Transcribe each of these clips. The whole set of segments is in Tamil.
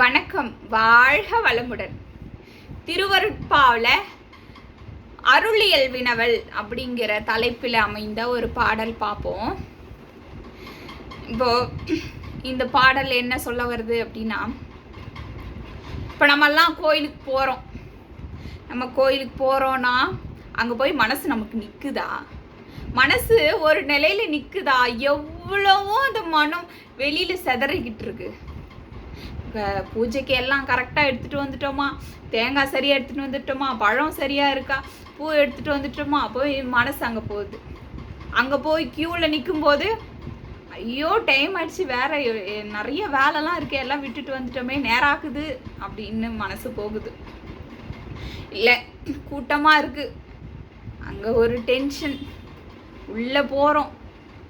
வணக்கம். வாழ்க வளமுடன். திருவருட்பாவில் அருளியல் வினவல் அப்படிங்கிற தலைப்பில் அமைந்த ஒரு பாடல் பார்ப்போம். இப்போ இந்த பாடல் என்ன சொல்ல வருது அப்படின்னா இப்போ நம்மெல்லாம் கோயிலுக்கு போகிறோம் நம்ம கோயிலுக்கு போகிறோன்னா அங்கே போய் மனசு நமக்கு நிற்குதா மனசு ஒரு நிலையில் நிற்குதா எவ்வளவோ அந்த மனம் வெளியில் செதறிக்கிட்டு இருக்கு. பூஜைக்கு எல்லாம் கரெக்டாக எடுத்துகிட்டு வந்துட்டோமா? தேங்காய் சரியாக எடுத்துகிட்டு வந்துட்டோமா? பழம் சரியாக இருக்கா? பூ எடுத்துகிட்டு வந்துட்டோமா? போய் மனசு அங்கே போகுது. அங்கே போய் க்யூவில் நிற்கும்போது ஐயோ டைம் ஆயிடுச்சு. வேற நிறைய வேலைலாம் இருக்கு. எல்லாம் விட்டுட்டு வந்துட்டோமே. நேராக்குது அப்படின்னு மனசு போகுது. இல்லை கூட்டமாக இருக்கு. அங்கே ஒரு டென்ஷன் உள்ளே போகிறோம்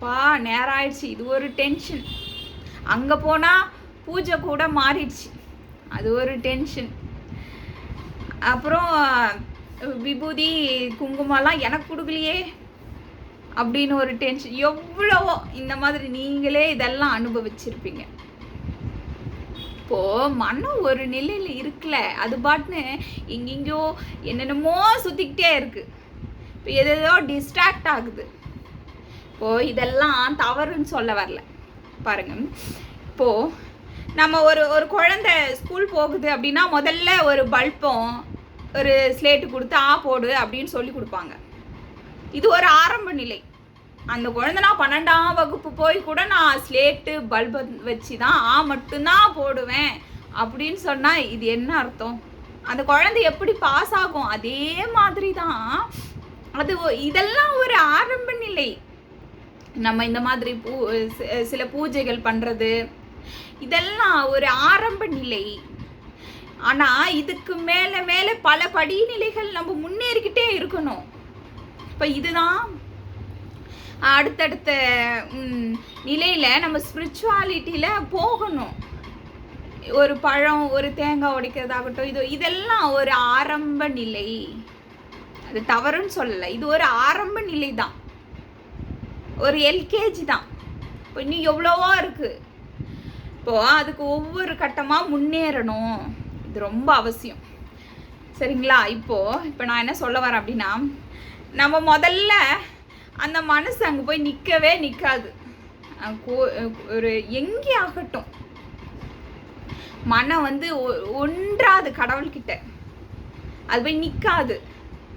பா நேரம் ஆயிடுச்சு. இது ஒரு டென்ஷன் அங்கே போனால் பூஜை கூட மாறிடுச்சு. அது ஒரு டென்ஷன் அப்புறம் விபூதி குங்குமம்லாம் எனக்கு கொடுக்கலையே அப்படின்னு ஒரு டென்ஷன் எவ்வளவோ இந்த மாதிரி நீங்களே இதெல்லாம் அனுபவிச்சிருப்பீங்க. இப்போ மனம் ஒரு நிலையில இருக்குல்ல அது பாட்டுன்னு எங்கெங்கயோ என்னென்னமோ சுத்திக்கிட்டே இருக்கு. இப்போ எதோ டிஸ்ட்ராக்ட் ஆகுது. இப்போ இதெல்லாம் தவறுன்னு சொல்ல வரல. பாருங்க. இப்போ நம்ம ஒரு ஒரு குழந்தை ஸ்கூல் போகுது அப்படின்னா முதல்ல ஒரு பல்பும் ஒரு ஸ்லேட்டு கொடுத்து ஆ போடு அப்படின்னு சொல்லி கொடுப்பாங்க. இது ஒரு ஆரம்ப நிலை. அந்த குழந்தை நான் பன்னெண்டாம் வகுப்பு போய் கூட நான் ஸ்லேட்டு பல்பை வச்சு தான் ஆ மட்டும்தான் போடுவேன் அப்படின்னு சொன்னால் இது என்ன அர்த்தம்? அந்த குழந்தை எப்படி பாஸ் ஆகும்? அதே மாதிரி தான் அது ஒ- இதெல்லாம் ஒரு ஆரம்ப நிலை. நம்ம இந்த மாதிரி பூ சில பூஜைகள் பண்ணுறது இதெல்லாம் ஒரு ஆரம்ப நிலை. ஆனால் இதுக்கு மேலே மேலே பல படிநிலைகள் நம்ம முன்னேறிக்கிட்டே இருக்கணும். இப்போ இதுதான் அடுத்தடுத்த நிலையில் நிலையில நம்ம ஸ்பிரிச்சுவாலிட்டியில் போகணும். ஒரு பழம் ஒரு தேங்காய் உடைக்கிறதாகட்டும் இது இதெல்லாம் ஒரு ஆரம்ப நிலை. அது தவறுன்னு சொல்லலை. இது ஒரு ஆரம்ப நிலை தான் ஒரு எல்கேஜி தான். இப்போ இன்னும் எவ்வளவோ இருக்குது இப்போ அதுக்கு ஒவ்வொரு கட்டமாக முன்னேறணும். இது ரொம்ப அவசியம். சரிங்களா? இப்போ இப்போ நான் என்ன சொல்ல வரேன் அப்படின்னா நம்ம முதல்ல அந்த மனசு அங்கே போய் நிற்கவே நிற்காது ஒரு எங்கே ஆகட்டும். மனம் வந்து ஒ- ஒன்றாது கடவுள்கிட்ட. அது போய் நிற்காது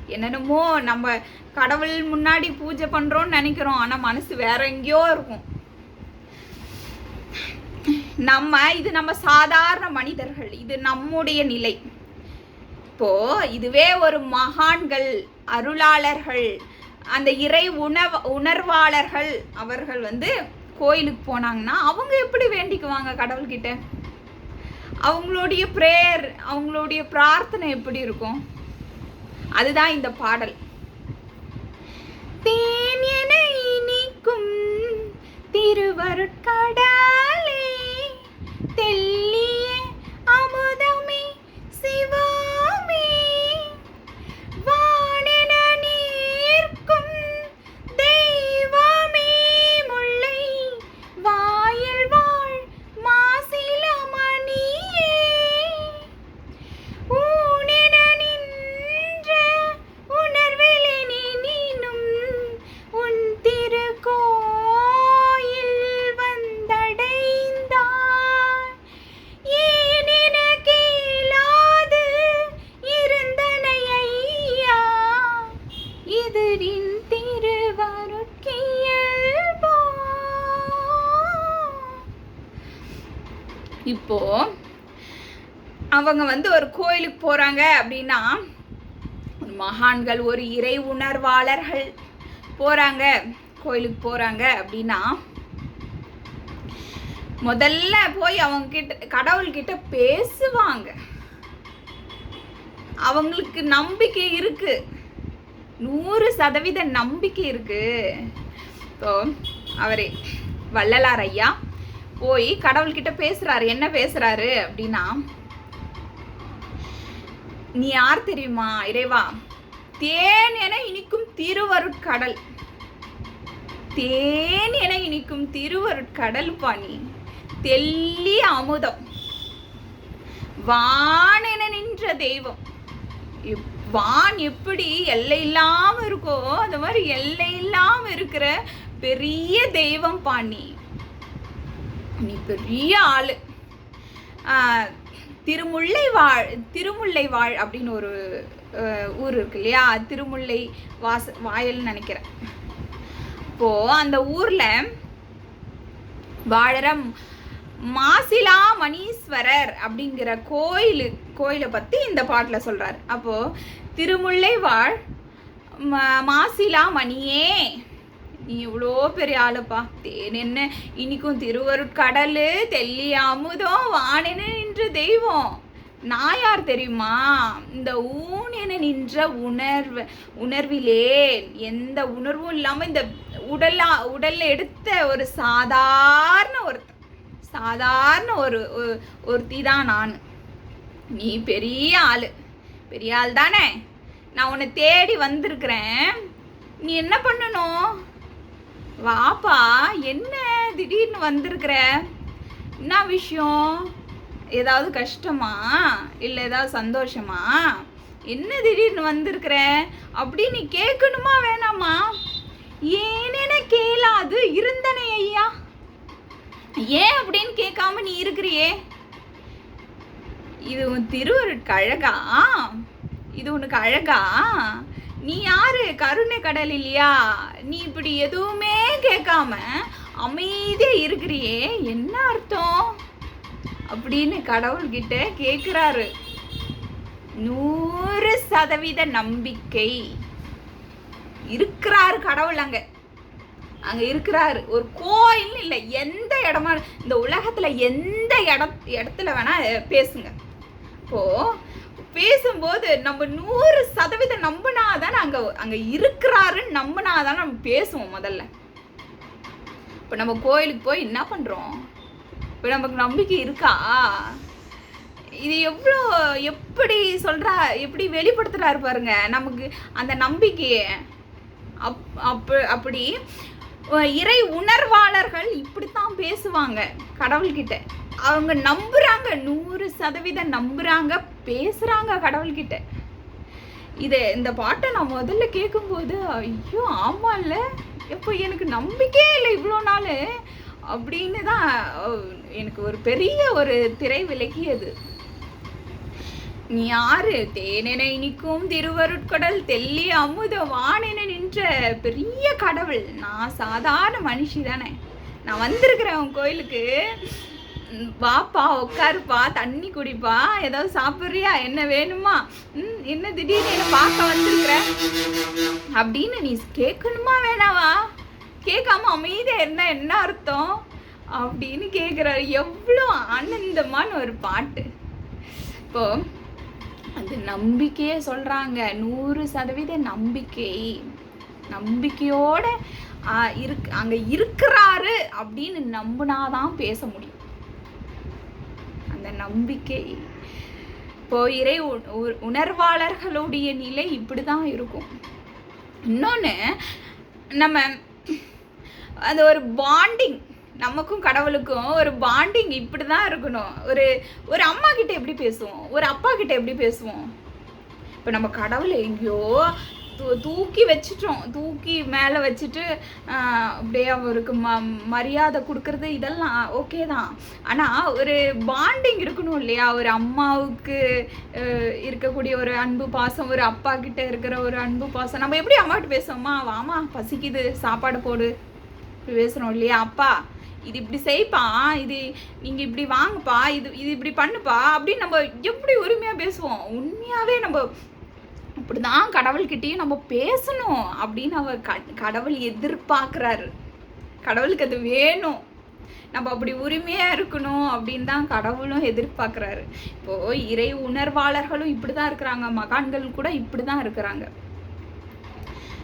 என்னென்னமோ நம்ம கடவுள் முன்னாடி பூஜை பண்ணுறோம்னு நினைக்கிறோம். ஆனால் மனசு வேற எங்கேயோ இருக்கும். நம்ம இது நம்ம சாதாரண மனிதர்கள். இது நம்முடைய நிலை. இப்போ இதுவே ஒரு மகான்கள் அருளாளர்கள் அந்த இறை உணவ உணர்வாளர்கள் அவர்கள் வந்து கோயிலுக்கு போனாங்கன்னா அவங்க எப்படி வேண்டிக்குவாங்க கடவுள்கிட்ட? அவங்களுடைய ப்ரேயர் அவங்களுடைய பிரார்த்தனை எப்படி இருக்கும்? அதுதான் இந்த பாடல். தேன் என இனிக்கும் திருவருட்கடா இப்போ அவங்க வந்து ஒரு கோயிலுக்கு போறாங்க அப்படின்னா ஒரு மகான்கள் ஒரு இறை உணர்வாளர்கள் போறாங்க கோயிலுக்கு போறாங்க அப்படின்னா முதல்ல போய் அவங்க கிட்ட கடவுள்கிட்ட பேசுவாங்க. அவங்களுக்கு நம்பிக்கை இருக்கு. நூறு சதவீத நம்பிக்கை இருக்கு. இப்போ அவரே வள்ளலார் ஐயா போய் கடவுள்கிட்ட பேசுறாரு என்ன பேசுறாரு அப்படின்னா நீ யார் தெரியுமா இறைவா? தேன் என இனிக்கும் திருவருட்கடல். தேன் என இனிக்கும் திருவருட்கடல் பாணி. தெல்லிய அமுதம். வான் என நின்ற தெய்வம். வான் எப்படி எல்லை இல்லாம இருக்கோ அந்த மாதிரி எல்லை இல்லாம இருக்கிற பெரிய தெய்வம் பாணி. நீ பெரிய ஆள். திருமுல்லை வாழ் திருமுல்லை வாழ் அப்படின்னு ஒரு ஊர் இருக்கு இல்லையா? திருமுல்லை வாச வாயல்னு நினைக்கிறேன். இப்போது அந்த ஊரில் வாழற மாசிலா மணீஸ்வரர் அப்படிங்கிற கோயில் கோயிலை பற்றி இந்த பாட்டில் சொல்கிறார் அப்போது திருமுல்லை வாழ் மாசிலா மணியே நீ இவ்வளோ பெரிய ஆளுப்பா. தேன் என்ன? இன்னைக்கும் திருவருட்கடல் தெல்லி அமுதம் வானென நின்ற தெய்வம்? நான் யார் தெரியுமா? இந்த ஊன் என நின்ற உணர்வு உணர்விலே எந்த உணர்வும் இல்லாமல் இந்த உடலா உடல்ல எடுத்த ஒரு சாதாரண ஒரு சாதாரண ஒரு ஒருத்தி தான் நான். நீ பெரிய ஆள். பெரிய ஆள் தானே? நான் உன்னை தேடி வந்திருக்கிறேன். நீ என்ன பண்ணணும்? வாப்பா என்ன திடீர்னு வந்திருக்கிற? என்ன விஷயம்? ஏதாவது கஷ்டமா? இல்லை ஏதாவது சந்தோஷமா? என்ன திடீர்னு வந்திருக்கிற? அப்படி நீ கேட்கணுமா வேணாமா? ஏனென கேளாது? இருந்தனே ஐயா. ஏன் அப்படின்னு கேட்காம நீ இருக்கிறியே? இது உன் திருவருட்கு அழகா இது உனக்கு அழகா? நீ யாரு? கருணை கடல் இல்லையா? நீ இப்படி எதுவுமே கேட்காம அமைதியா இருக்கிறியே. என்ன அர்த்தம்? அப்படின்னு கடவுள்கிட்ட கேக்குறாரு நூறு சதவீத நம்பிக்கை. இருக்கிறாரு கடவுள் அங்க. அங்க இருக்கிறாரு. ஒரு கோயில் இல்லை எந்த இடமா இந்த உலகத்துல எந்த இட இடத்துல வேணா பேசுங்க. இப்போ பேசும்போது நம்ம நூறு சதவீதம் நம்பினாதான் அங்கே அங்கே இருக்கிறாருன்னு நம்பினாதான் நம்ம பேசுவோம் முதல்ல. இப்போ நம்ம கோயிலுக்கு போய் என்ன பண்ணுறோம் இப்போ நமக்கு நம்பிக்கை இருக்கா? இது எவ்வளோ எப்படி சொல்கிறா எப்படி வெளிப்படுத்துகிறாரு பாருங்க. நமக்கு அந்த நம்பிக்கையை. அப் அப்ப அப்படி இறை உணர்வாளர்கள் இப்படித்தான் பேசுவாங்க கடவுள்கிட்ட. அவங்க நம்புறாங்க நூறு சதவீதம் நம்புறாங்க பேசுறாங்க கடவுள்கிட்ட. இதை இந்த பாட்டை நான் முதல்ல கேட்கும்போது ஐயோ ஆமால்ல இப்போ எனக்கு நம்பிக்கையே இல்லை இவ்வளோ நாள் அப்படின்னு தான் எனக்கு ஒரு பெரிய ஒரு திரை விலகியது. நீ யாரு? தேனென இனிக்கும் திருவருட்கடல் தெல்லி அமுத வானென நின்ற பெரிய கடவுள். நான் சாதாரண மனுஷி தானே. நான் வந்திருக்கிறேன் உன் கோயிலுக்கு. வாப்பா உட்காருப்பா தண்ணி குடிப்பா ஏதாவது சாப்பிட்றியா என்ன வேணுமா? ம் என்ன திடீர்னு என்ன பார்க்க வந்திருக்கிற? அப்படின்னு நீ கேட்கணுமா வேணாவா? கேட்காம அமைதியா இருந்தா என்ன அர்த்தம்? அப்படின்னு கேட்குறாரு எவ்வளோ ஆனந்தமான ஒரு பாட்டு. இப்போ அந்த நம்பிக்கையே சொல்கிறாங்க நூறு சதவீத நம்பிக்கை. நம்பிக்கையோட இருக் இருக்கு இருக்கிறாரு அப்படின்னு நம்பினாதான் பேச முடியும். அந்த நம்பிக்கை. இப்போ இறை உணர்வாளர்களுடைய நிலை இப்படிதான் இருக்கும். இன்னொன்று நம்ம அது ஒரு பாண்டிங் நமக்கும் கடவுளுக்கும் ஒரு பாண்டிங் இப்படி தான் இருக்கணும். ஒரு ஒரு அம்மா கிட்ட எப்படி பேசுவோம்? ஒரு அப்பா கிட்ட எப்படி பேசுவோம்? இப்போ நம்ம கடவுளை எங்கேயோ தூக்கி வச்சிட்டோம். தூக்கி மேலே வச்சுட்டு அப்படியே அவருக்கு ம மரியாதை கொடுக்கறது இதெல்லாம் ஓகே தான். ஆனால் ஒரு பாண்டிங் இருக்கணும் இல்லையா? ஒரு அம்மாவுக்கு இருக்கக்கூடிய ஒரு அன்பு பாசம் ஒரு அப்பா கிட்ட இருக்கிற ஒரு அன்பு பாசம். நம்ம எப்படி அம்மா கிட்ட பேசுவோம்மா? வாமா பசிக்குது சாப்பாடு போடு. இப்படி பேசுகிறோம் இல்லையா? அப்பா இது இப்படி செய்ப்பா இது நீங்கள் இப்படி வாங்கப்பா இது இது இப்படி பண்ணுப்பா அப்படின்னு நம்ம எப்படி உரிமையாக பேசுவோம்? உண்மையாகவே நம்ம அப்படிதான் கடவுள்கிட்டேயும் நம்ம பேசணும் அப்படின்னு அவர் க- கடவுள் எதிர்பார்க்குறாரு. கடவுளுக்கு அது வேணும். நம்ம அப்படி உரிமையாக இருக்கணும் அப்படின்னு தான் கடவுளும் எதிர்பார்க்குறாரு. இப்போ இறை உணர்வாளர்களும் இப்படி தான் இருக்கிறாங்க. மகான்கள் கூட இப்படி தான் இருக்கிறாங்க.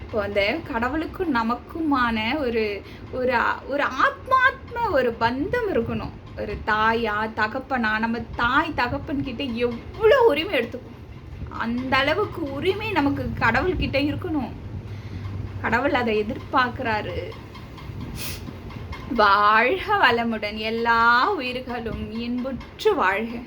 இப்போ அந்த கடவுளுக்கும் நமக்குமான ஒரு ஒரு ஒரு ஆத்மாத்ம ஒரு பந்தம் இருக்கணும். ஒரு தாயா தகப்பனா நம்ம தாய் தகப்பன்கிட்ட எவ்வளோ உரிமை எடுத்துக்கும் அந்த அளவுக்கு உரிமை நமக்கு கடவுள்கிட்ட இருக்கணும். கடவுள் அதை எதிர்பார்க்கிறாரு. வாழ்க வளமுடன் எல்லா உயிர்களும் இன்புற்று வாழ்க.